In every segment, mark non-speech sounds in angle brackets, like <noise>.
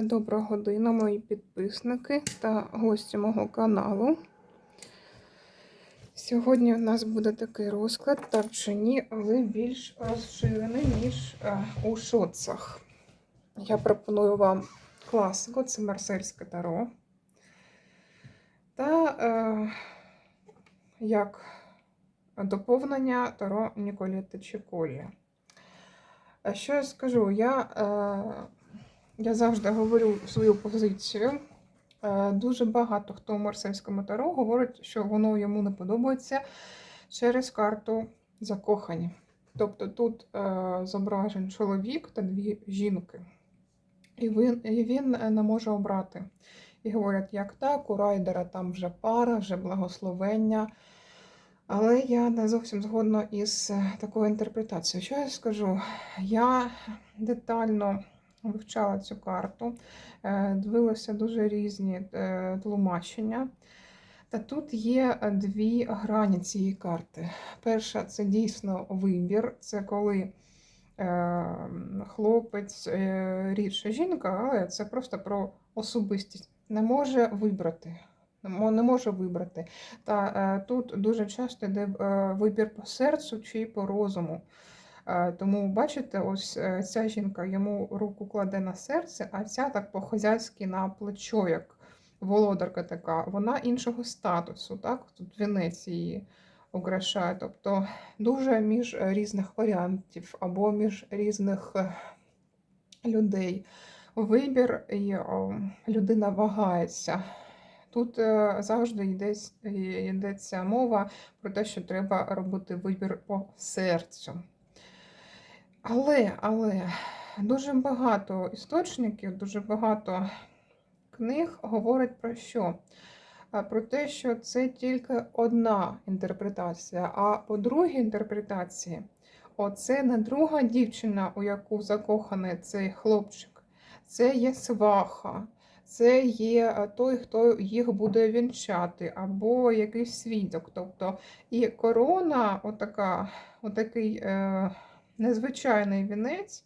Доброго година, мої підписники та гості мого каналу. Сьогодні у нас буде такий розклад, так чи ні, але більш розширений, ніж е, у шоцах. Я пропоную вам класику, це Марсельське таро. Та е, як доповнення таро Ніколіти Чіколі. А Що я скажу? Я е, я завжди говорю свою позицію. Е, Дуже багато хто у Марсельському таро говорить, що воно йому не подобається через карту закохані. Тобто тут е, зображен чоловік та дві жінки, і він, і він не може обрати. І говорять, як так, у райдера там вже пара, вже благословення. Але я не зовсім згодна із е, такою інтерпретацією. Що я скажу? Я детально вивчала цю карту, е, дивилася дуже різні е, тлумачення. Та тут є дві грані цієї карти. Перша це дійсно вибір, це коли е, хлопець, рідше жінка, але це просто про особистість. Не може вибрати. Не може вибрати. Та тут дуже часто йде вибір по серцю чи по розуму. Е, тому, бачите, ось е, ця жінка йому руку кладе на серце, а ця так по-хозяйськи на плечо, як володарка така, вона іншого статусу. так? Тут вінець її украшає. Тобто дуже між різних варіантів або між різних е, людей. Вибір і людина вагається. Тут завжди йдеться, йдеться мова про те, що треба робити вибір по серцю. Але, але дуже багато істочників, дуже багато книг говорять про що? Про те, що це тільки одна інтерпретація. А по другій інтерпретації, оце не друга дівчина, у яку закоханий цей хлопчик, це є сваха, це є той, хто їх буде вінчати, або якийсь свідок. Тобто і корона, отака, отакий. Е незвичайний вінець.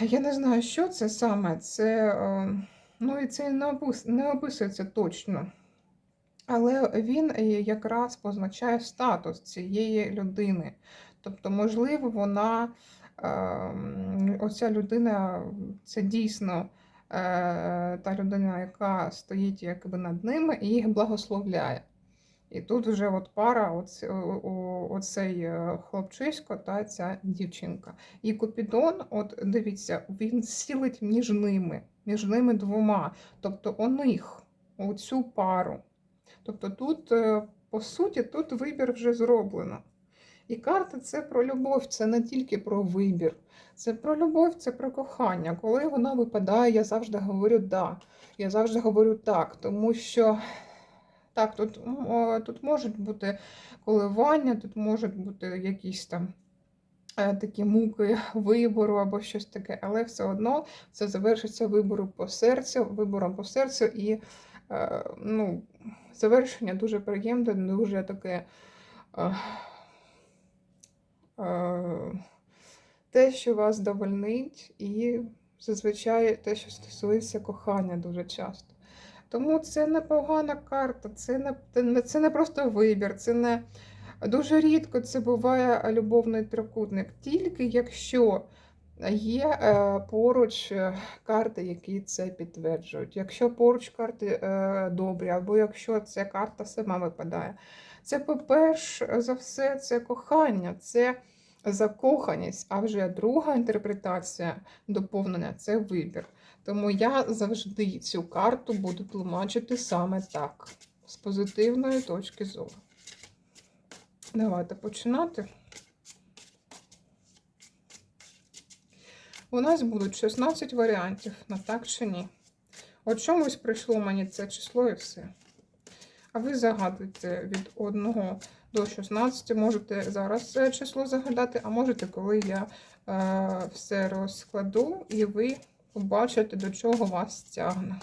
Я не знаю, що це саме. Це, е, ну і це не описується точно. Але він якраз позначає статус цієї людини. Тобто, можливо, вона, е, оця людина, це дійсно е, та людина, яка стоїть якби над ними і їх благословляє. І тут вже от пара, оце, оцей е, хлопчисько та ця дівчинка. І Купідон, от дивіться, він сілить між ними, між ними двома. Тобто у них, у цю пару. Тобто тут, е, по суті, тут вибір вже зроблено. І карта це про любов, це не тільки про вибір. Це про любов, це про кохання. Коли вона випадає, я завжди говорю да. Я завжди говорю так, тому що. Так, тут тут можуть бути коливання, тут можуть бути якісь там е, такі муки вибору або щось таке, але все одно це завершиться вибором по серцю, вибором по серцю і е, ну, завершення дуже приємне, дуже таке. Е, те, що вас довольнить, і зазвичай те, що стосується кохання дуже часто. Тому це непогана карта, це не це не просто вибір, це не дуже рідко це буває любовний трикутник. Тільки якщо є е, поруч е, карти, які це підтверджують. Якщо поруч карти е, добрі, або якщо ця карта сама випадає. Це, по-перше, за все, це кохання, це закоханість, а вже друга інтерпретація доповнення це вибір. Тому я завжди цю карту буду тлумачити саме так, з позитивної точки зору. Давайте починати. У нас будуть 16 варіантів на так чи ні. От чомусь прийшло мені це число і все. А ви загадуєте від 1 до 16. Можете зараз це число загадати, а можете, коли я е, все розкладу, і ви побачите, до чого вас тягне.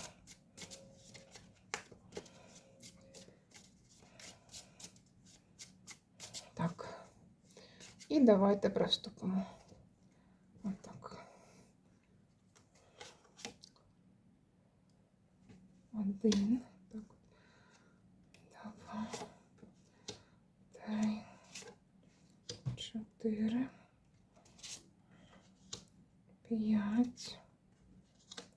Так. І давайте приступимо. Отак. Один. Так. Два. Три. Чотири. П'ять.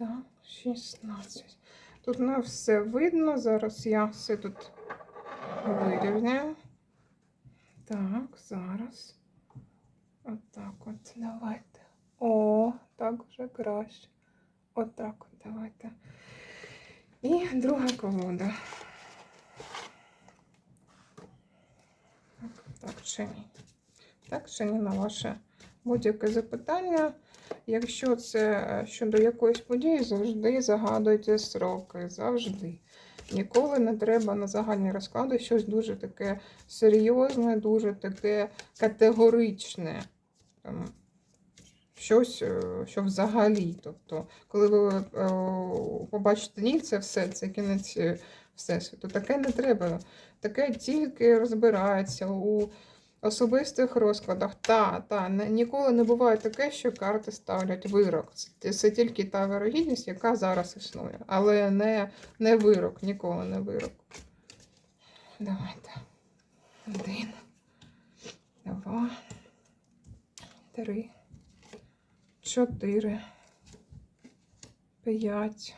Та шістнадцять. Тут на все видно. Зараз я все тут вирівняю. Так, зараз. Отак от, давайте. О, так вже краще. Отак от, давайте. І друга колода. Так, так чи ні? Так чи ні на ваше будь-яке запитання. Якщо це е, щодо якоїсь події, завжди загадуйте сроки. Завжди. Ніколи не треба на загальні розклади щось дуже таке серйозне, дуже таке категоричне. Там, щось, е, що взагалі. Тобто, коли ви е, побачите ні, це все, це кінець всесвіту. Таке не треба. Таке тільки розбирається у особистих розкладах. Та, та, ніколи не буває таке, що карти ставлять вирок. Це, це тільки та вирогідність, яка зараз існує. Але не, не вирок, ніколи не вирок. Давайте. Один. Два. Три. Чотири. П'ять.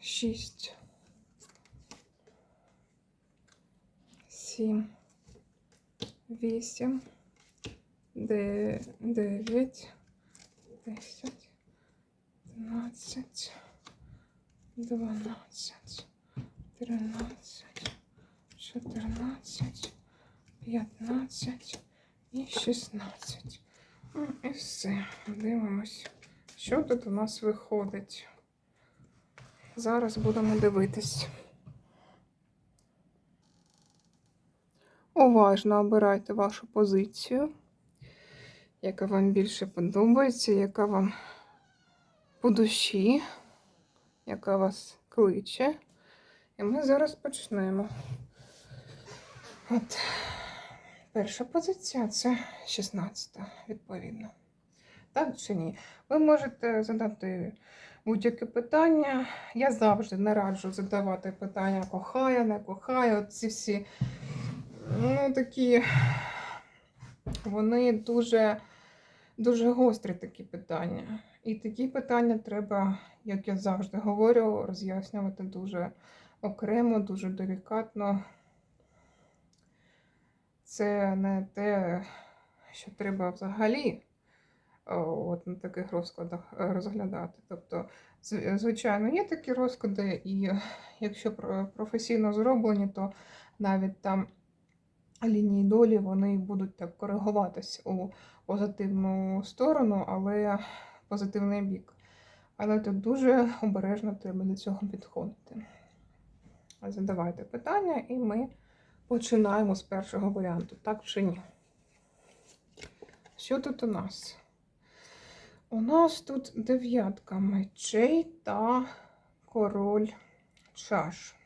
Шість. Сім. Вісім. Дев'ять. Десять. Дванадцять. Дванадцять. Тринадцять. Чотирнадцять. П'ятнадцять. І шістнадцять. Ну, І все. Дивимось, що тут у нас виходить. Зараз будемо дивитись. Уважно обирайте вашу позицію, яка вам більше подобається, яка вам по душі, яка вас кличе. І ми зараз почнемо. От. Перша позиція це 16, відповідно. Так чи ні? Ви можете задати будь-яке питання. Я завжди не раджу задавати питання кохає, не кохає. От ці всі ну, такі, вони дуже, дуже гострі такі питання. І такі питання треба, як я завжди говорю, роз'яснювати дуже окремо, дуже делікатно. Це не те, що треба взагалі от на таких розкладах е, розглядати. Тобто, звичайно, є такі розклади, і якщо професійно зроблені, то навіть там лінії долі вони будуть так коригуватись у позитивну сторону, але позитивний бік. Але тут дуже обережно треба до цього підходити. Задавайте питання, і ми починаємо з першого варіанту, так чи ні? Що тут у нас? У нас тут дев'ятка мечей та король чаш.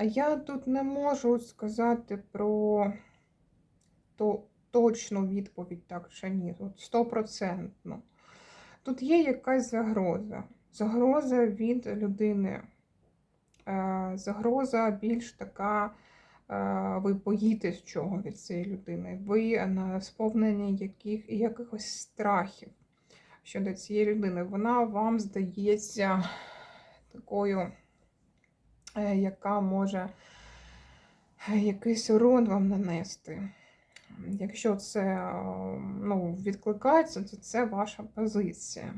А я тут не можу сказати про то, точну відповідь, так чи ні. Стопроцентно. Тут є якась загроза. Загроза від людини. Е, Загроза більш така, е, ви боїтесь чого від цієї людини. Ви е, сповнені яких, якихось страхів щодо цієї людини. Вона вам здається такою, яка може е, якийсь урон вам нанести. Якщо це е, ну, відкликається, то це ваша позиція.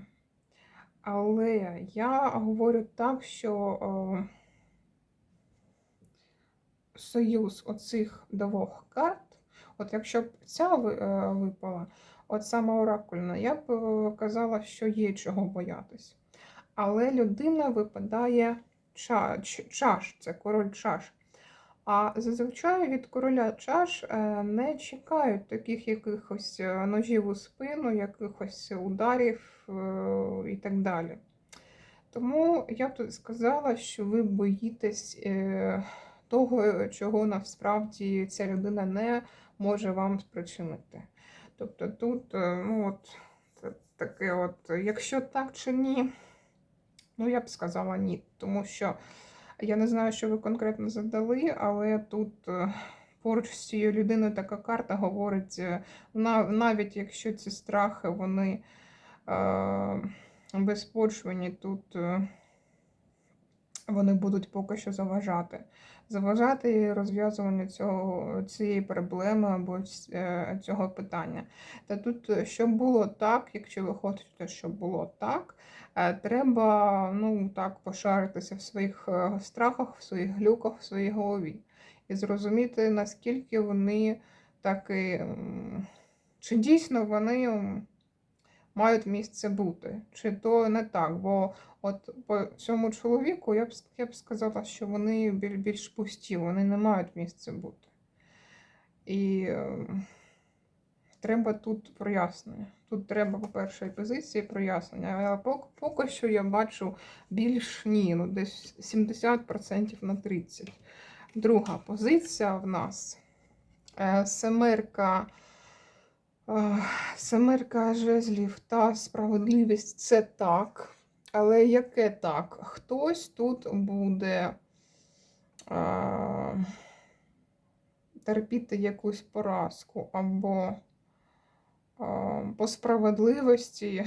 Але я говорю так, що е, союз оцих двох карт, от якщо б ця е, випала, от саме оракульна, я б е, казала, що є чого боятись. Але людина випадає ча, ч- чаш, це король чаш. А зазвичай від короля чаш е, не чекають таких якихось е, ножів у спину, якихось ударів е, і так далі. Тому я б тут сказала, що ви боїтесь того, чого насправді ця людина не може вам спричинити. Тобто тут, ну от, таке от, якщо так чи ні, ну я б сказала ні, тому що я не знаю, що ви конкретно задали, але тут е, поруч з цією людиною така карта говорить, е, навіть якщо ці страхи вони е, безпочвені, тут вони будуть поки що заважати. Заважати розв'язуванню цього, цієї проблеми або е, цього питання. Та тут, е, щоб було так, якщо ви хочете, щоб було так, е, треба ну, так, пошаритися в своїх страхах, в своїх глюках, в своїй голові. І зрозуміти, наскільки вони таки, м, чи дійсно вони мають місце бути, чи то не так. Бо от по цьому чоловіку я б, я б сказала, що вони біль- більш пусті, вони не мають місця бути. І е, треба тут прояснення. Тут треба, по першій позиції прояснення. А поки, поки що я бачу більш ні, ну десь 70% на 30%. Друга позиція в нас е, семерка. Семерка жезлів та справедливість це так. Але яке так? Хтось тут буде е, терпіти якусь поразку, або е, по справедливості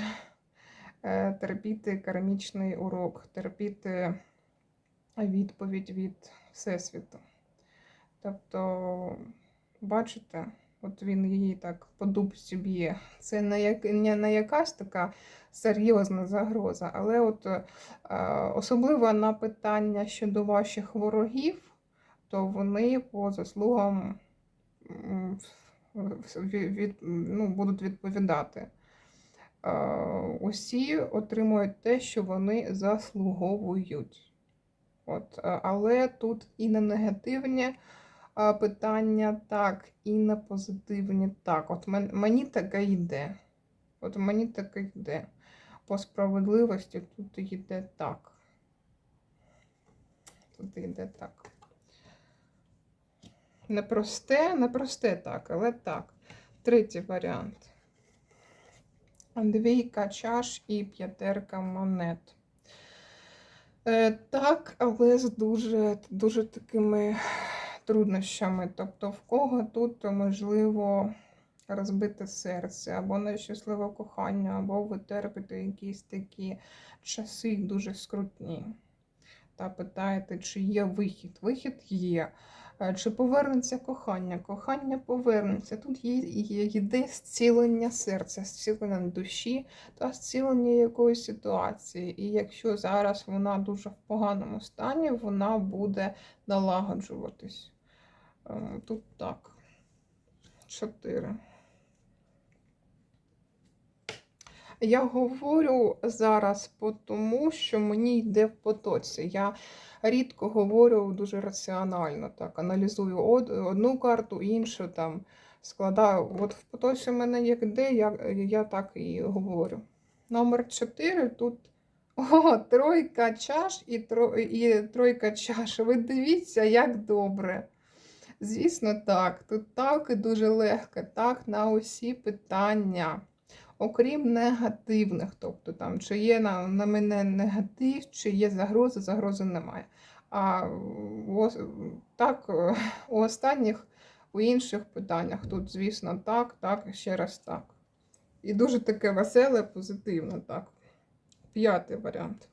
е, терпіти кармічний урок, терпіти відповідь від Всесвіту. Тобто, бачите, от він її так по дубці б'є. Це не, не, якась така серйозна загроза, але от е, особливо на питання щодо ваших ворогів, то вони по заслугам від, ну, будуть відповідати. Е, Усі отримують те, що вони заслуговують. От, е, але тут і на негативні питання так, і на позитивні так. От мені таке йде. От мені таке йде. По справедливості тут йде так. Тут йде так. Непросте, непросте так, але так. Третій варіант. Двійка чаш і п'ятерка монет. Е, так, але з дуже, дуже такими труднощами. Тобто, в кого тут можливо розбите серце, або нещасливе кохання, або ви терпите якісь такі часи дуже скрутні. Та питаєте, чи є вихід. Вихід є. Е, Чи повернеться кохання? Кохання повернеться. Тут є, є, йде зцілення серця, зцілення душі та зцілення якоїсь ситуації. І якщо зараз вона дуже в поганому стані, вона буде налагоджуватись. Е, Тут так. Чотири. Я говорю зараз тому, що мені йде в потоці. Я рідко говорю дуже раціонально, так, аналізую одну карту, іншу там складаю. От в потоці в мене як йде, я, я так і говорю. Номер 4 тут <laughs> о, тройка чаш і, тро, і тройка чаш. Ви дивіться, як добре. Звісно, так. Тут так і дуже легко, так, на усі питання. Окрім негативних, тобто там, чи є на, на мене негатив, чи є загроза, загрози немає. А ос- так, у останніх, у інших питаннях тут, звісно, так, так, ще раз так. І дуже таке веселе, позитивне, так. П'ятий варіант.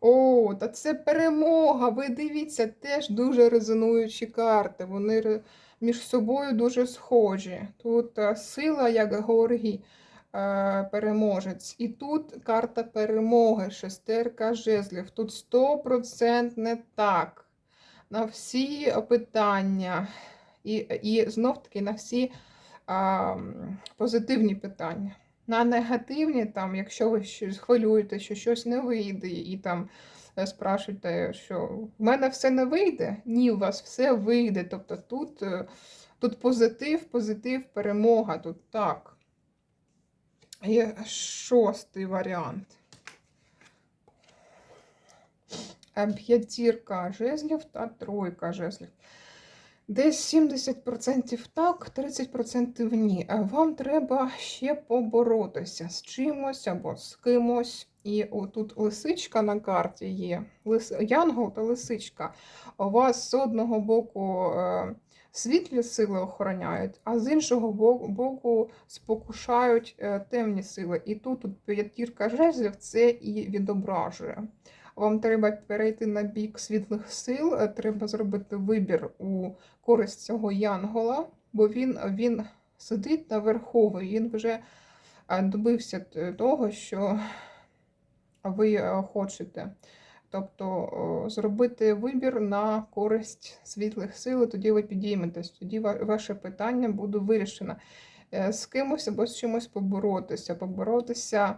О, та це перемога. Ви дивіться, теж дуже резонуючі карти. Вони між собою дуже схожі. Тут е, сила, як Георгій е, переможець. І тут карта перемоги, шестерка жезлів. Тут 100% не так. На всі питання. І, і знов таки на всі а, позитивні питання. На негативні, там, якщо ви щось хвилюєте, що щось не вийде, і там е, спрашуєте, що в мене все не вийде, ні, у вас все вийде. Тобто тут, е, тут позитив, позитив, перемога, тут так. Є шостий варіант. П'ятірка жезлів та тройка жезлів. Десь 70% так, 30% ні. Вам треба ще поборотися з чимось або з кимось. І отут лисичка на карті є. Лис... Янгол та лисичка. У вас з одного боку е, світлі сили охороняють, а з іншого боку спокушають е, темні сили. І тут, тут п'ятірка жезлів це і відображує. Вам треба перейти на бік світлих сил, е, треба зробити вибір у користь цього янгола, бо він, він сидить наверху, він вже е, добився того, що ви е, хочете. Тобто зробити вибір на користь світлих сил, тоді ви підійметесь, тоді ваше питання буде вирішено. З кимось або з чимось поборотися, поборотися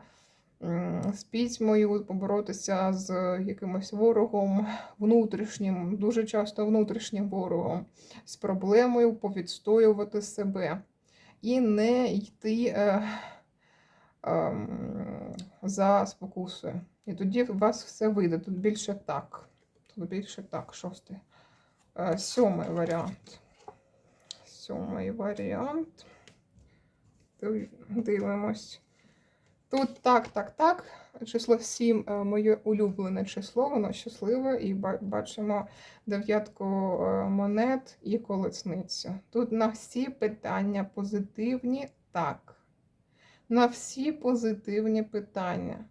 з пітьмою, поборотися з якимось ворогом внутрішнім, дуже часто внутрішнім ворогом, з проблемою повідстоювати себе і не йти е, ем, за спокусою. І тоді у вас все вийде. Тут більше так. Тут більше так, шостий. Е, Сьомий варіант. Сьомий варіант. Дивимось. Тут так, так, так. Число 7 е, моє улюблене число, воно щасливе, і бачимо дев'ятку е, монет і колесницю. Тут на всі питання позитивні так. На всі позитивні питання.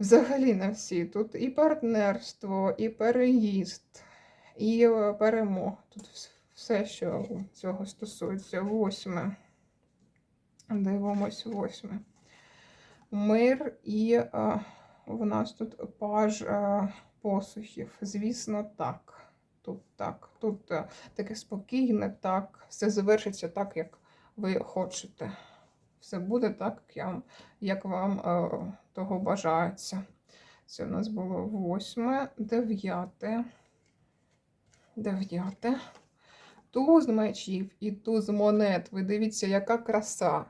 Взагалі на всі. Тут і партнерство, і переїзд, і е, перемога. Тут все, що цього стосується. Восьме. Дивимось восьме. Мир і е, в нас тут паж е, посухів. Звісно, так. Тут так. Тут е, таке спокійне, так. Все завершиться так, як ви хочете. Все буде так, як, я, як вам е, того бажається. Це у нас було восьме, дев'яте. Дев'яте. Туз мечів і туз монет. Ви дивіться, яка краса,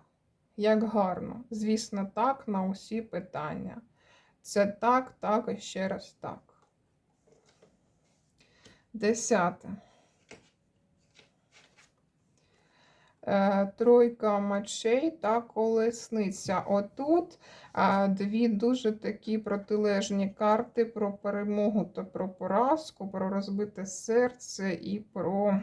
як гарно. Звісно, так на усі питання. Це так, так і ще раз так. Десяте. Е, Тройка мечей та колесниця. Отут а, дві дуже такі протилежні карти про перемогу та про поразку, про розбите серце і про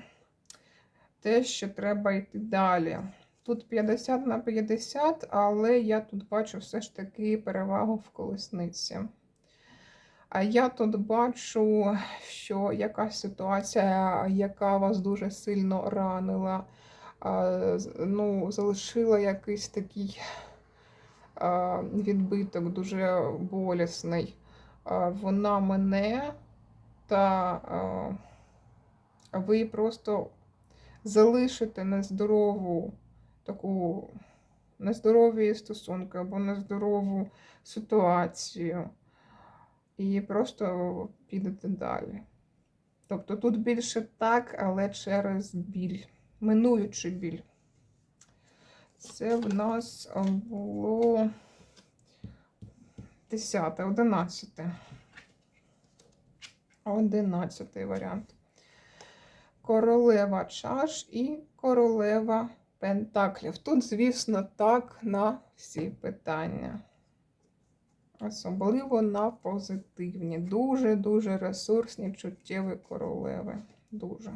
те, що треба йти далі. Тут 50 на 50, але я тут бачу все ж таки перевагу в колесниці. А я тут бачу, що якась ситуація, яка вас дуже сильно ранила, ну, залишила якийсь такий відбиток дуже болісний. Вона мене, та ви просто залишите нездорову таку нездорові стосунки або нездорову ситуацію. І просто підете далі. Тобто тут більше так, але через біль, минуючи біль. Це в нас було 10, 11. 11 варіант. Королева чаш і королева пентаклів. Тут, звісно, так на всі питання. Особливо на позитивні. Дуже-дуже ресурсні, чуттєві королеви. Дуже.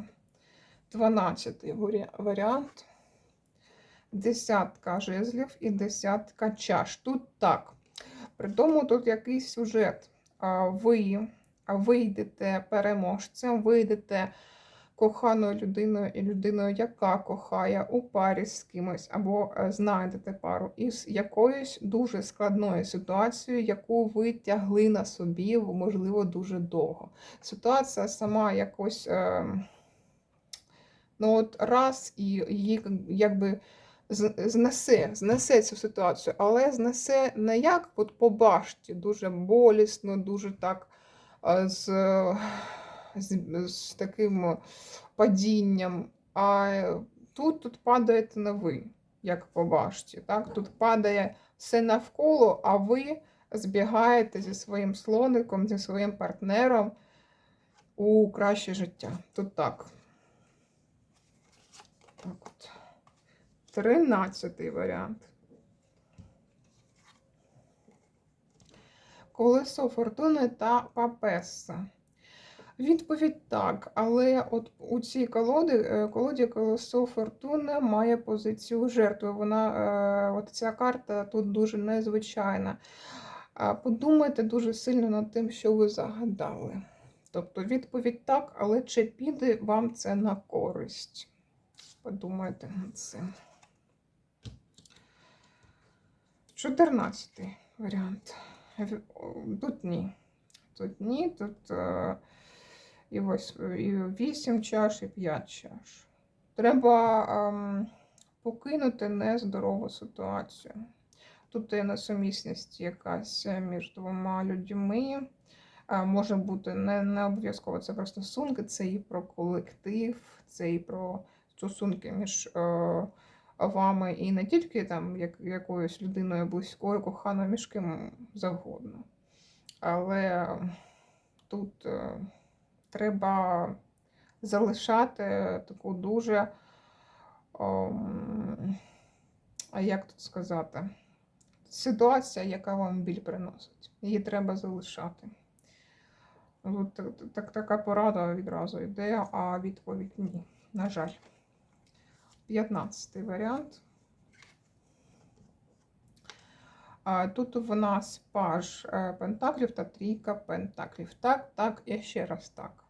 12 варіант. Десятка жезлів і десятка чаш. Тут так. При тому тут якийсь сюжет. Ви вийдете переможцем, вийдете коханою людиною і людиною, яка кохає у парі з кимось, або е, знайдете пару із якоюсь дуже складною ситуацією, яку ви тягли на собі, можливо, дуже довго. Ситуація сама якось. Е, Ну, от раз і її якби знесе, знесе цю ситуацію, але знесе не як от по башті, дуже болісно, дуже так е, з, з, з таким падінням. А тут, тут падаєте на ви, як по башті. Так? Тут падає все навколо, а ви збігаєте зі своїм слоником, зі своїм партнером у краще життя. Тут так. Так от. Тринадцятий варіант. Колесо фортуни та папеса. Відповідь так, але от у цій колоді, е, колоді колесо фортуни має позицію жертви. Вона, е, от ця карта тут дуже незвичайна. Подумайте дуже сильно над тим, що ви загадали. Тобто відповідь так, але чи піде вам це на користь? Подумайте над цим. Чотирнадцятий варіант. Тут ні. Тут ні, тут е, і, ось, і 8 чаш, і 5 чаш. Треба ем, покинути нездорову ситуацію. Тут є несумісність якась між двома людьми. Е, Може бути не, не обов'язково це про стосунки, це і про колектив, це і про стосунки між е, вами і не тільки там як, якоюсь людиною близькою, коханою, між ким завгодно. Але тут е, треба залишати таку дуже, ом, а як тут сказати, ситуація, яка вам біль приносить. Її треба залишати. От так, так, така порада відразу йде, а відповідь ні. На жаль. 15 варіант. Тут в нас паж е, пентаклів та трійка пентаклів. Так, так і ще раз так.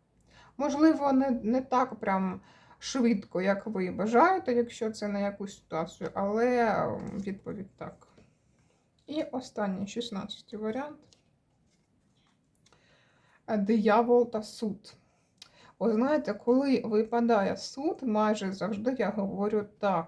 Можливо, не, не так прям швидко, як ви бажаєте, якщо це на якусь ситуацію, але відповідь так. І останній 16 варіант. Диявол та суд. Ви знаєте, коли випадає суд, майже завжди я говорю так.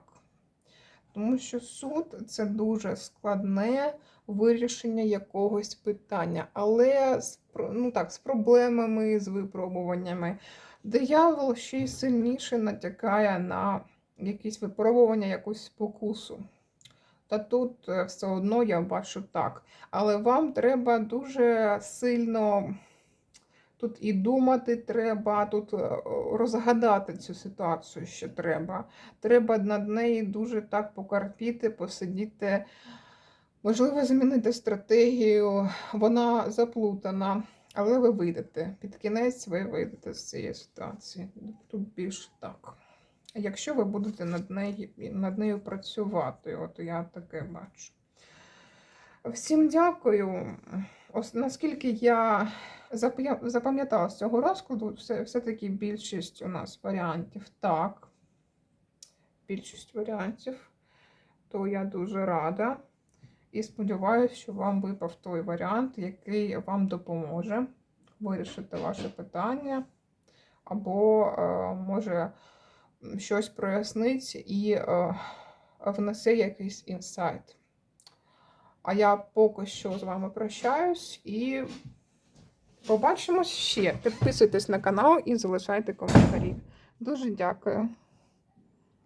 Тому що суд це дуже складне вирішення якогось питання, але з, ну так, з проблемами, з випробуваннями. Диявол ще й сильніше натякає на якісь випробування, якусь спокусу. Та тут е, все одно я бачу так. Але вам треба дуже сильно тут і думати треба, тут е, розгадати цю ситуацію ще треба. Треба над нею дуже так покарпіти, посидіти. Можливо, змінити стратегію, вона заплутана, але ви вийдете. Під кінець ви вийдете з цієї ситуації. Тут більше так. Якщо ви будете над нею, над нею працювати, от я таке бачу. Всім дякую. Ось наскільки я запам'ятала з цього розкладу, все, все-таки більшість у нас варіантів так. Більшість варіантів, то я дуже рада. І сподіваюся, що вам випав той варіант, який вам допоможе вирішити ваше питання, або е, може щось прояснить і е, внесе якийсь інсайт. А я поки що з вами прощаюсь і побачимось ще. Підписуйтесь на канал і залишайте коментарі. Дуже дякую.